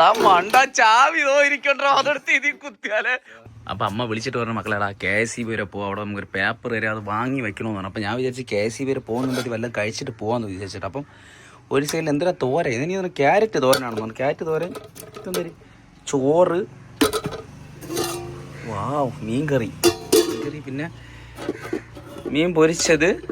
മണ്ട ചാവി ഇരിക്കണ്ടോ? കുത്തിയാലേ. അപ്പൊ അമ്മ വിളിച്ചിട്ട് പറഞ്ഞു മക്കളെടാ കെ എസ് സി വരെ പോവാം അവിടെ നമുക്കൊരു പേപ്പർ തരാം അത് വാങ്ങി വെക്കണമെന്ന് പറഞ്ഞു. അപ്പൊ ഞാൻ വിചാരിച്ചു കെ എസ് സി വരെ പോകുന്നുണ്ടെങ്കിൽ വല്ലതും കഴിച്ചിട്ട് പോവാന്ന് വിചാരിച്ചിട്ട്. അപ്പം ഒരു സൈഡിൽ എന്തിനാ തോര ഇതിനി ക്യാരറ്റ് തോരനാണെന്ന് തോന്നുന്നു. ക്യാരറ്റ് തോരൻ? ഇതെന്തരി ചോറ്. വാവ് മീൻ കറി കറി പിന്നെ മീൻ പൊരിച്ചത്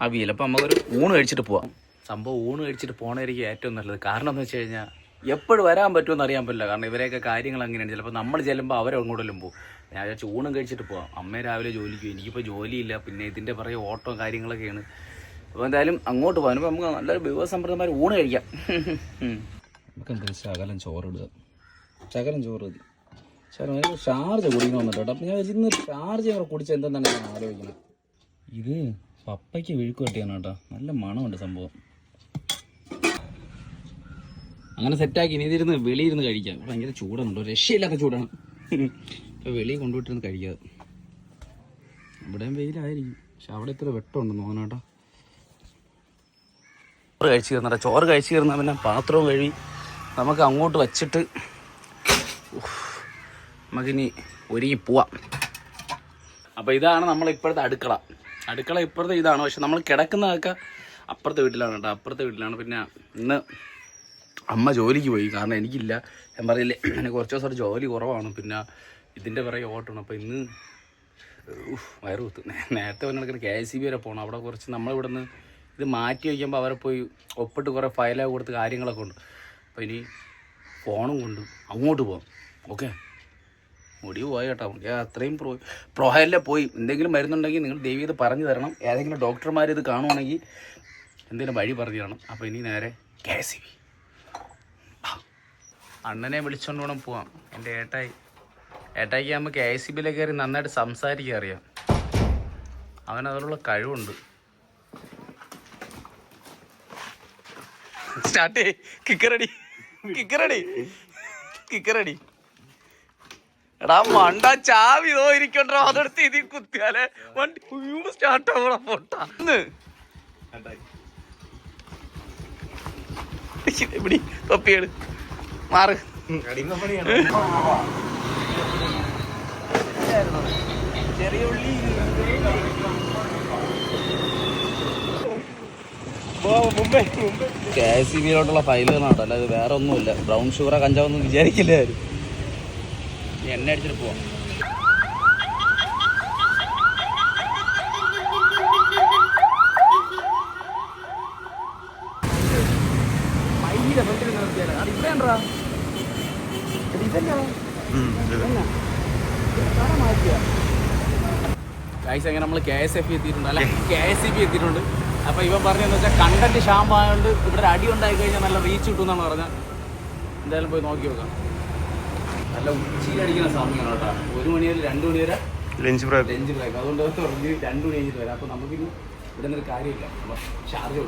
അവിയൽ. അപ്പം നമുക്കൊരു ഊണ് കഴിച്ചിട്ട് പോവാം. സംഭവം ഊണ് കഴിച്ചിട്ട് പോകണമായിരിക്കും ഏറ്റവും നല്ലത്. കാരണം എന്ന് വെച്ച് കഴിഞ്ഞാൽ എപ്പോഴും വരാൻ പറ്റുമെന്ന് അറിയാൻ പറ്റില്ല. കാരണം ഇവരെയൊക്കെ കാര്യങ്ങൾ അങ്ങനെയാണ്. ചിലപ്പോൾ നമ്മൾ ചെല്ലുമ്പോൾ അവരെ അങ്ങോട്ടെല്ലാം പോകും. ഞാൻ വിചാരിച്ചു ഊണും കഴിച്ചിട്ട് പോകാം അമ്മ രാവിലെ ജോലിക്ക് എനിക്കിപ്പോൾ ജോലിയില്ല. പിന്നെ ഇതിന്റെ പറയും ഓട്ടോ കാര്യങ്ങളൊക്കെയാണ്. അപ്പോൾ എന്തായാലും അങ്ങോട്ട് പോകാൻ അപ്പോൾ നമുക്ക് നല്ലൊരു വിഭവസമൃദ്ധമായ ഊണ് കഴിക്കാം. നമുക്ക് എന്തെങ്കിലും ശകലം ചോറിടുക ശകലം ചോറ് ശകലം ചാർജ് കുടിക്കണം വന്നിട്ട് അപ്പോൾ ഞാൻ ഇന്ന് ചാർജ് കൂടെ കുടിച്ച് എന്തെന്നാണ് ഞാൻ ആലോചിക്കുന്നത്. ഇത് പപ്പയ്ക്ക് വിഴുക്ക് കെട്ടിയാണ് കേട്ടോ. നല്ല മണമുണ്ട് സംഭവം. അങ്ങനെ സെറ്റാക്കി ഇനി ഇതിരുന്ന് വെളിയിരുന്ന് കഴിക്കാം. ഭയങ്കര ചൂടാണ് രക്ഷയില്ലാത്ത ചൂടാണ്. ഇപ്പോൾ വെളിയിൽ കൊണ്ടുപോയിട്ടിരുന്ന് കഴിക്കാതെ ഇവിടെയും വെയിലായിരിക്കും. പക്ഷെ അവിടെ ഇത്ര വെട്ടമുണ്ടെന്ന് തോന്നണം ചോറ് കഴിച്ചു കയറുന്ന ചോറ് കഴിച്ചു കയറുന്ന പിന്നെ പാത്രവും കഴുകി നമുക്ക് അങ്ങോട്ട് വച്ചിട്ട് നമുക്കിനി ഒരുങ്ങി പോവാം. അപ്പോൾ ഇതാണ് നമ്മൾ ഇപ്പോഴത്തെ അടുക്കള. അടുക്കള ഇപ്പോഴത്തെ ഇതാണ്. പക്ഷെ നമ്മൾ കിടക്കുന്നതൊക്കെ അപ്പുറത്തെ വീട്ടിലാണ് കേട്ടോ. അപ്പുറത്തെ വീട്ടിലാണ്. പിന്നെ ഇന്ന് അമ്മ ജോലിക്ക് പോയി. കാരണം എനിക്കില്ല. ഞാൻ പറയില്ലേ എനിക്ക് കുറച്ച് ദിവസമായിട്ട് ജോലി കുറവാണ്. പിന്നെ ഇതിന്റെ പിറകെ ഓട്ടണം അപ്പോൾ ഇന്ന് വയറ് കുത്തു. നേരത്തെ നേരത്തെ പറഞ്ഞ കെ എസ് സി ബി വരെ പോകണം അവിടെ കുറച്ച് നമ്മളിവിടെ നിന്ന് ഇത് മാറ്റി വയ്ക്കുമ്പോൾ അവരെ പോയി ഒപ്പിട്ട് കുറേ ഫയലൊക്കെ കൊടുത്ത് കാര്യങ്ങളൊക്കെ ഉണ്ട്. അപ്പോൾ ഇനി ഫോണും കൊണ്ട് അങ്ങോട്ട് പോകാം ഓക്കെ? മുടി പോയി കേട്ടോ. മുടി അത്രയും പ്രോ പ്രോഹയല്ലേ പോയി. എന്തെങ്കിലും മരുന്നുണ്ടെങ്കിൽ നിങ്ങൾ ദൈവം ഇത് പറഞ്ഞു തരണം. ഏതെങ്കിലും ഡോക്ടർമാർ ഇത് കാണുവാണെങ്കിൽ എന്തെങ്കിലും വഴി പറഞ്ഞു തരണം. അപ്പോൾ ഇനി നേരെ കെ എസ് സി ബി അണ്ണനെ വിളിച്ചോണ്ട് വേണം പോവാം. എന്റെ ഏട്ടായി. ഏട്ടായിക്ക് നമുക്ക് എസ് സി ബിയിലെ കയറി നന്നായിട്ട് സംസാരിക്കാൻ അറിയാം. അവൻ അതിനുള്ള കഴിവുണ്ട്. സ്റ്റാർട്ട് കിക്കറടി കിക്കറടി കിക്കറടി എടാ മണ്ട ചാവി ഇതോ ഇരിക്കണ്ടോ? അതെടുത്ത് ഇതി കുത്തിയാലേ. വണ്ടി സ്റ്റാർട്ട് ആവണം പൊട്ട. എവിടെ തൊപ്പിയാണ് മാറ്. ചെറിയ ഉള്ളി കെ സി ബിയിലോട്ടുള്ള ഫയലുകളാണ് അല്ലാതെ വേറെ ഒന്നുമില്ല ബ്രൗൺ ഷുഗറ കഞ്ചാവൊന്നും വിചാരിക്കില്ല ആരും. എണ്ണ അടിച്ചിട്ട് പോവാം. ഗൈസ് അങ്ങനെ നമ്മൾ കെ എസ് എഫ് എത്തിയിട്ടുണ്ട്. അല്ലെ? കെ എസ് ഇ ബി എത്തിയിട്ടുണ്ട്. അപ്പോൾ ഇവൻ പറഞ്ഞതെന്ന് വെച്ചാൽ കണ്ടന്റ് ഷാമ്പായതുകൊണ്ട് ഇവിടെ ഒരു അടി ഉണ്ടായി കഴിഞ്ഞാൽ നല്ല റീച്ച് കിട്ടും എന്നാണ് പറഞ്ഞത്. എന്തായാലും പോയി നോക്കി നോക്കാം. നല്ല ഉച്ച അടിക്കുന്ന സമയമാണ് കേട്ടോ. ഒരു മണി വരെ രണ്ട് മണി വരെ ലഞ്ച് ബ്രേക്ക് ലഞ്ച് ബ്രേക്ക് അതുകൊണ്ട് രണ്ടു രണ്ട് മണി കഴിഞ്ഞിട്ട് വരാം. അപ്പോൾ നമുക്കിനി ഇവിടെ നിന്നൊരു കാര്യമില്ല. അപ്പോൾ ഷാർജ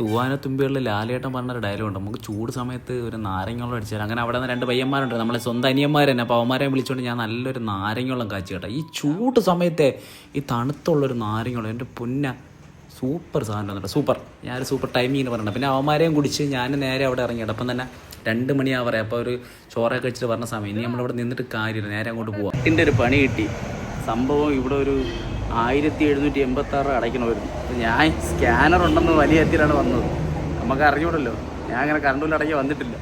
തൂവാനത്തുമ്പികളിൽ ലാലേട്ടൻ പറഞ്ഞൊരു ഡയലോഗ് ഉണ്ട്. നമുക്ക് ചൂട് സമയത്ത് ഒരു നാരങ്ങോളം അടിച്ചാൽ അങ്ങനെ അവിടെ നിന്ന് രണ്ട് പയ്യന്മാരുണ്ട്. നമ്മളെ സ്വന്തം അനിയന്മാർ തന്നെ. അപ്പോൾ അവന്മാരെ വിളിച്ചുകൊണ്ട് ഞാൻ നല്ലൊരു നാരങ്ങളും കാച്ചി കേട്ടോ. ഈ ചൂട് സമയത്തെ ഈ തണുത്തുള്ളൊരു നാരങ്ങോളം എന്റെ പുന്ന. സൂപ്പർ സാധനം കേട്ടോ സൂപ്പർ. ഞാൻ സൂപ്പർ എന്ന് പറഞ്ഞിട്ട് പിന്നെ അവന്മാരെയും കുടിച്ച് ഞാൻ നേരെ അവിടെ ഇറങ്ങി. അടപ്പം അപ്പം തന്നെ രണ്ട് മണിയാവറേ അപ്പോൾ ഒരു ചോറൊക്കെ കഴിച്ചിട്ട് പറഞ്ഞ സമയം. ഇനി നമ്മളിവിടെ നിന്നിട്ട് കാര്യമില്ല. നേരെ അങ്ങോട്ട് പോവാം. ഇതിന്റെ ഒരു പണി കിട്ടി. സംഭവം ഇവിടെ ഒരു ആയിരത്തി എഴുന്നൂറ്റി എൺപത്തി ആറ് അടയ്ക്കണമായിരുന്നു. അപ്പോൾ ഞാൻ സ്കാനർ ഉണ്ടെന്ന് വലിയ എത്തിയിലാണ് വന്നത്. നമുക്ക് അറിഞ്ഞൂടല്ലോ. ഞാൻ അങ്ങനെ കറണ്ട് ബില്ല് വന്നിട്ടില്ല.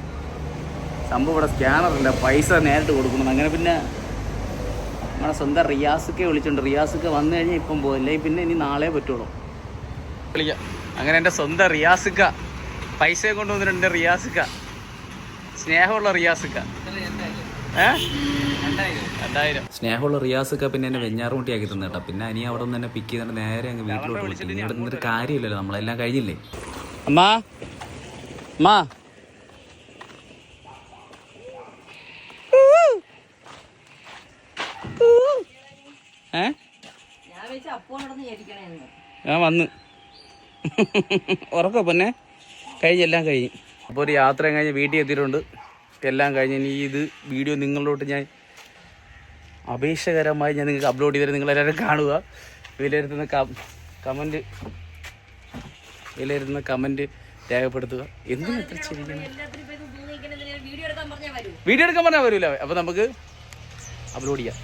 സംഭവം ഇവിടെ സ്കാനറില്ല പൈസ നേരിട്ട് കൊടുക്കണം. അങ്ങനെ പിന്നെ നമ്മുടെ സ്വന്തം റിയാസൊക്കെ വിളിച്ചിട്ടുണ്ട് റിയാസൊക്കെ വന്നു കഴിഞ്ഞാൽ ഇപ്പം പോകില്ല പിന്നെ ഇനി നാളെ പറ്റുള്ളൂ. വിളിക്കാം. അങ്ങനെ എന്റെ സ്വന്തം റിയാസിക്ക. പൈസ കൊണ്ടുവന്നിട്ടുണ്ട് റിയാസിക്ക. സ്നേഹമുള്ള റിയാസിക്ക. സ്നേഹമുള്ള റിയാസൊക്കെ പിന്നെ എന്നെ വെഞ്ഞാറുമുട്ടി ആക്കി തന്നെ കേട്ടോ പിന്നെ അനിയ അവിടെ നിന്ന് തന്നെ പിക്ക് ചെയ്ത നേരെ അങ്ങ് വീട്ടിലോട്ട് വിളിച്ചു. ഇനി ഇവിടെ നിന്നൊരു കാര്യമില്ലല്ലോ. നമ്മളെല്ലാം കഴിഞ്ഞില്ലേ? അമ്മാ. അമ്മാ. ഏ? ഞാൻ വന്ന്. ഉറക്കോ പൊന്നെ. കഴിഞ്ഞെല്ലാം കഴിഞ്ഞ്. അപ്പോൾ ഒരു യാത്ര കഴിഞ്ഞ് വീട്ടിൽ എത്തിയിട്ടുണ്ട്. എല്ലാം കഴിഞ്ഞ് ഇനി ഇത് വീഡിയോ നിങ്ങളിലോട്ട് ഞാൻ അപേക്ഷകരമായി ഞാൻ നിങ്ങൾക്ക് അപ്ലോഡ് ചെയ്തിട്ട് നിങ്ങളെല്ലാവരും കാണുക. വിലയിരുത്തുന്ന കമന്റ് വിലയിരുത്തുന്ന കമന്റ് രേഖപ്പെടുത്തുക. എന്തിനാ എത്ര വീഡിയോ എടുക്കാൻ പറഞ്ഞാൽ വരൂ. വീഡിയോ എടുക്കാൻ പറഞ്ഞാൽ വരില്ല അപ്പോൾ നമുക്ക് അപ്ലോഡ് ചെയ്യാം.